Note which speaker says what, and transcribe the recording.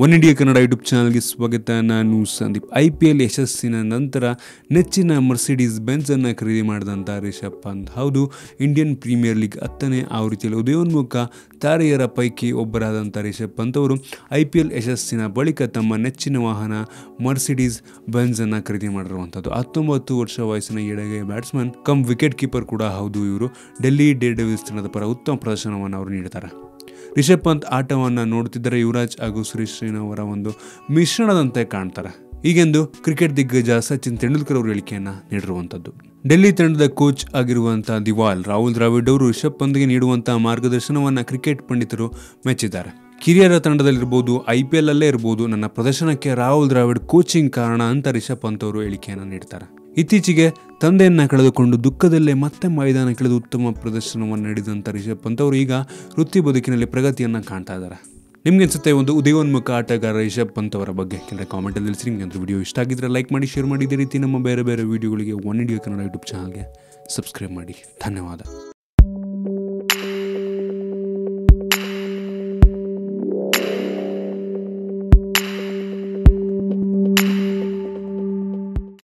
Speaker 1: One India Kannada YouTube ಚಾನಲ್ಗೆ ಸ್ವಾಗತ. ನಾನು ಸಂದೀಪ್. ಐ ಪಿ ಎಲ್ ಯಶಸ್ಸಿನ ನಂತರ ನೆಚ್ಚಿನ ಮರ್ಸಿಡೀಸ್ ಬೆನ್ಸನ್ನು ಖರೀದಿ ಮಾಡಿದಂಥ ರಿಷಬ್ ಪಂತ್. ಹೌದು ಇಂಡಿಯನ್ ಪ್ರೀಮಿಯರ್ ಲೀಗ್ ಹತ್ತನೇ ಆವೃತ್ತಿಯಲ್ಲಿ ಉದಯೋನ್ಮುಖ ತಾರೆಯರ ಪೈಕಿ ಒಬ್ಬರಾದಂಥ ರಿಷಬ್ ಪಂತ್ ಅವರು ಐ ಪಿ ಎಲ್ ಯಶಸ್ಸಿನ ಬಳಿಕ ತಮ್ಮ ನೆಚ್ಚಿನ ವಾಹನ ಮರ್ಸಿಡೀಸ್ ಬೆನ್ಸನ್ನು ಖರೀದಿ ಮಾಡಿರುವಂಥದ್ದು ಹತ್ತೊಂಬತ್ತು ವರ್ಷ ವಯಸ್ಸಿನ ಎಡಗೈ ಬ್ಯಾಟ್ಸ್ಮನ್ ಕಮ್ ವಿಕೆಟ್ ಕೀಪರ್ ಕೂಡ ಹೌದು ಇವರು. ಡೆಲ್ಲಿ ಡೇ ಡೆವಿಲ್ಸ್ ತಂಡದ ಪರ ಉತ್ತಮ ಪ್ರದರ್ಶನವನ್ನು ಅವರು ನೀಡ್ತಾರೆ ರಿಷಬ್ ಪಂತ್ ಆಟವನ್ನು ನೋಡುತ್ತಿದ್ದರೆ ಯುವರಾಜ್ ಹಾಗೂ ಸುರೇಶ್ ಅವರ ಒಂದು ಮಿಶ್ರಣದಂತೆ ಕಾಣ್ತಾರೆ. ಈಗೆಂದು ಕ್ರಿಕೆಟ್ ದಿಗ್ಗಜ ಸಚಿನ್ ತೆಂಡೂಲ್ಕರ್ ಅವರು ಹೇಳಿಕೆಯನ್ನು ನೀಡಿರುವಂಥದ್ದು. ಡೆಲ್ಲಿ ತಂಡದ ಕೋಚ್ ಆಗಿರುವಂತಹ ದಿವಾಲ್ ರಾಹುಲ್ ದ್ರಾವಿಡ್ ಅವರು ರಿಷಬ್ ಪಂತ್ಗೆ ನೀಡುವಂತಹ ಮಾರ್ಗದರ್ಶನವನ್ನು ಕ್ರಿಕೆಟ್ ಪಂಡಿತರು ಮೆಚ್ಚಿದ್ದಾರೆ. ಕಿರಿಯರ ತಂಡದಲ್ಲಿರ್ಬೋದು, ಐ ಪಿ ಎಲ್ ಅಲ್ಲೇ ಇರ್ಬೋದು, ನನ್ನ ಪ್ರದರ್ಶನಕ್ಕೆ ರಾಹುಲ್ ದ್ರಾವಿಡ್ ಕೋಚಿಂಗ್ ಕಾರಣ ಅಂತ ರಿಷಬ್ ಪಂತ್ ಅವರು ಹೇಳಿಕೆಯನ್ನು ನೀಡ್ತಾರೆ. ಇತ್ತೀಚೆಗೆ ತಂದೆಯನ್ನು ಕಳೆದುಕೊಂಡು ದುಃಖದಲ್ಲೇ ಮತ್ತೆ ಮೈದಾನಕ್ಕಿಳಿದು ಉತ್ತಮ ಪ್ರದರ್ಶನವನ್ನು ನೀಡಿದಂಥ ರಿಷಬ್ ಪಂತ್ ಅವರು ಈಗ ವೃತ್ತಿ ಬದುಕಿನಲ್ಲಿ ಪ್ರಗತಿಯನ್ನು ಕಾಣ್ತಾ ಇದ್ದಾರೆ. ನಿಮ್ಗೆ ಅನ್ಸುತ್ತೆ ಒಂದು ಉದಯೋನ್ಮುಖ ಆಟಗಾರ ರಿಷಬ್ ಪಂತ್ ಅವರ ಬಗ್ಗೆ? ಕೆಲವು ಕಾಮೆಂಟಲ್ಲಿ ತಿಳಿಸಿ. ನಿಮಗೆ ಒಂದು ವಿಡಿಯೋ ಇಷ್ಟ ಆಗಿದ್ರೆ ಲೈಕ್ ಮಾಡಿ ಶೇರ್ ಮಾಡಿ. ಇದೇ ರೀತಿ ನಮ್ಮ ಬೇರೆ ಬೇರೆ ವಿಡಿಯೋಗಳಿಗೆ ಒನ್ ಇಂಡಿಯಾ ಕನ್ನಡ ಯೂಟ್ಯೂಬ್ ಚಾನಲ್ಗೆ ಸಬ್ಸ್ಕ್ರೈಬ್ ಮಾಡಿ. ಧನ್ಯವಾದ.